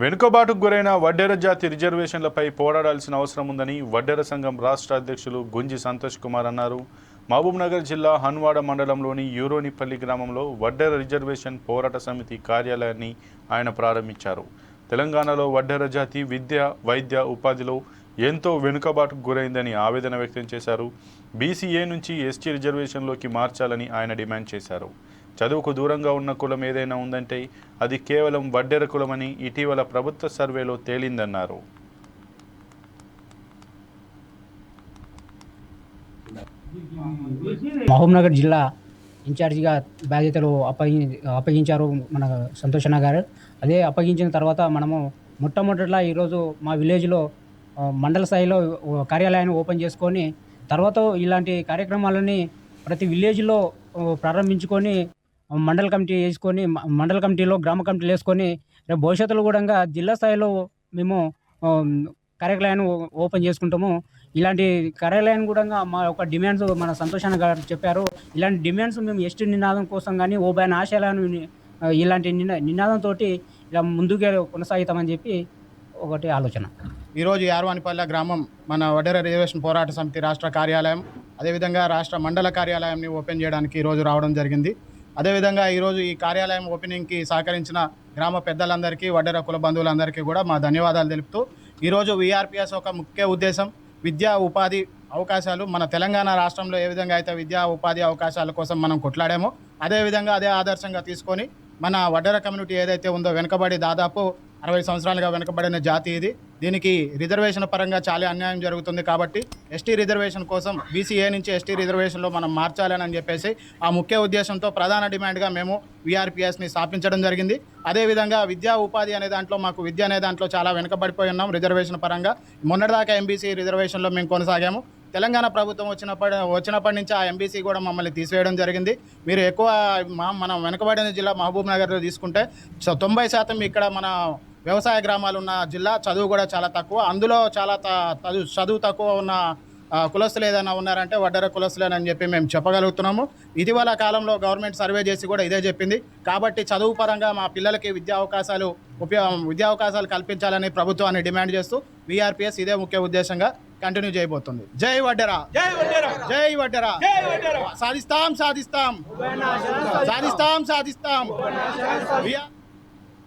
వెనుకబాటుకు గురైన వడ్డెర జాతి రిజర్వేషన్లపై పోరాడాల్సిన అవసరం ఉందని వడ్డెర సంఘం రాష్ట్ర అధ్యక్షులు గుంజి సంతోష్ కుమార్ అన్నారు. మహబూబ్నగర్ జిల్లా హన్వాడ మండలంలోని యూరోనిపల్లి గ్రామంలో వడ్డెర రిజర్వేషన్ పోరాట సమితి కార్యాలయాన్ని ఆయన ప్రారంభించారు. తెలంగాణలో వడ్డెర జాతి విద్య వైద్య ఉపాధిలో ఎంతో వెనుకబాటుకు గురైందని ఆవేదన వ్యక్తం చేశారు. బీసీఏ నుంచి ఎస్టీ రిజర్వేషన్లోకి మార్చాలని ఆయన డిమాండ్ చేశారు. చదువుకు దూరంగా ఉన్న కులం ఏదైనా ఉందంటే అది కేవలం వడ్డెర కులమని ఇటీవల ప్రభుత్వ సర్వేలో తేలిందన్నారు. మహబూబ్నగర్ జిల్లా ఇన్ఛార్జిగా బాధ్యతలు అప్పగి అప్పగించారు మన సంతోషణ గారు. అదే అప్పగించిన తర్వాత మనము మొట్టమొదటిలా ఈరోజు మా విలేజ్లో మండల స్థాయిలో కార్యాలయాన్ని ఓపెన్ చేసుకొని తర్వాత ఇలాంటి కార్యక్రమాలని ప్రతి విలేజ్లో ప్రారంభించుకొని మండల కమిటీ వేసుకొని మండల కమిటీలో గ్రామ కమిటీలు వేసుకొని రేపు భవిష్యత్తులో కూడా జిల్లా స్థాయిలో మేము కార్యాలయాన్ని ఓపెన్ చేసుకుంటాము. ఇలాంటి కార్యాలయాన్ని కూడా మా యొక్క డిమాండ్స్ మన సంతోషాన గారు చెప్పారు. ఇలాంటి డిమాండ్స్ మేము ఎస్టీ నినాదం కోసం కానీ ఓ బైన ఆశయాలను ఇలాంటి నినాదంతో ఇలా ముందుగా కొనసాగుతామని చెప్పి ఒకటి ఆలోచన. ఈరోజు యార్వానిపల్లె గ్రామం మన వడ్డెర రిజర్వేషన్ పోరాట సమితి రాష్ట్ర కార్యాలయం అదేవిధంగా రాష్ట్ర మండల కార్యాలయాన్ని ఓపెన్ చేయడానికి ఈరోజు రావడం జరిగింది. అదేవిధంగా ఈరోజు ఈ కార్యాలయం ఓపెనింగ్కి సహకరించిన గ్రామ పెద్దలందరికీ వడ్డెర కుల బంధువులందరికీ కూడా మా ధన్యవాదాలు తెలుపుతూ ఈరోజు వీఆర్పిఎస్ ఒక ముఖ్య ఉద్దేశం విద్యా ఉపాధి అవకాశాలు మన తెలంగాణ రాష్ట్రంలో ఏ విధంగా అయితే విద్యా ఉపాధి అవకాశాల కోసం మనం కొట్లాడామో అదేవిధంగా అదే ఆదర్శంగా తీసుకొని మన వడ్డెర కమ్యూనిటీ ఏదైతే ఉందో వెనుకబడి దాదాపు అరవై సంవత్సరాలుగా వెనుకబడిన జాతి ఇది. దీనికి రిజర్వేషన్ పరంగా చాలా అన్యాయం జరుగుతుంది కాబట్టి ఎస్టీ రిజర్వేషన్ కోసం బీసీఏ నుంచి ఎస్టీ రిజర్వేషన్లో మనం మార్చాలని అని చెప్పేసి ఆ ముఖ్య ఉద్దేశంతో ప్రధాన డిమాండ్గా మేము వీఆర్పీఎస్ని స్థాపించడం జరిగింది. అదేవిధంగా విద్యా ఉపాధి అనే దాంట్లో మాకు విద్య అనే దాంట్లో చాలా వెనుకబడిపోయి ఉన్నాం రిజర్వేషన్ పరంగా. మొన్నటిదాకా ఎంబీసీ రిజర్వేషన్లో మేము కొనసాగాము. తెలంగాణ ప్రభుత్వం వచ్చినప్పటి వచ్చినప్పటి నుంచి ఆ ఎంబీసీ కూడా మమ్మల్ని తీసివేయడం జరిగింది. మీరు ఎక్కువ మా మనం వెనుకబడిన జిల్లా మహబూబ్ నగర్లో తీసుకుంటే సో తొంభై శాతం ఇక్కడ మన వ్యవసాయ గ్రామాలు ఉన్న జిల్లా చదువు కూడా చాలా తక్కువ. అందులో చాలా త- చదువు చదువు తక్కువ ఉన్న కులస్తులు ఏదైనా ఉన్నారంటే వడ్డర కులస్తులేనని చెప్పి మేము చెప్పగలుగుతున్నాము. ఇటీవల కాలంలో గవర్నమెంట్ సర్వే చేసి కూడా ఇదే చెప్పింది. కాబట్టి చదువు పరంగా మా పిల్లలకి విద్యా అవకాశాలు ఉపయో విద్యా అవకాశాలు కల్పించాలని ప్రభుత్వాన్ని డిమాండ్ చేస్తూ వీఆర్పీఎస్ ఇదే ముఖ్య ఉద్దేశంగా కంటిన్యూ చేయబోతుంది. జై వడ్డెరా! జై వడ్డెరా! సాధిస్తాం సాధిస్తాం! సాధిస్తాం. సాధిస్తాం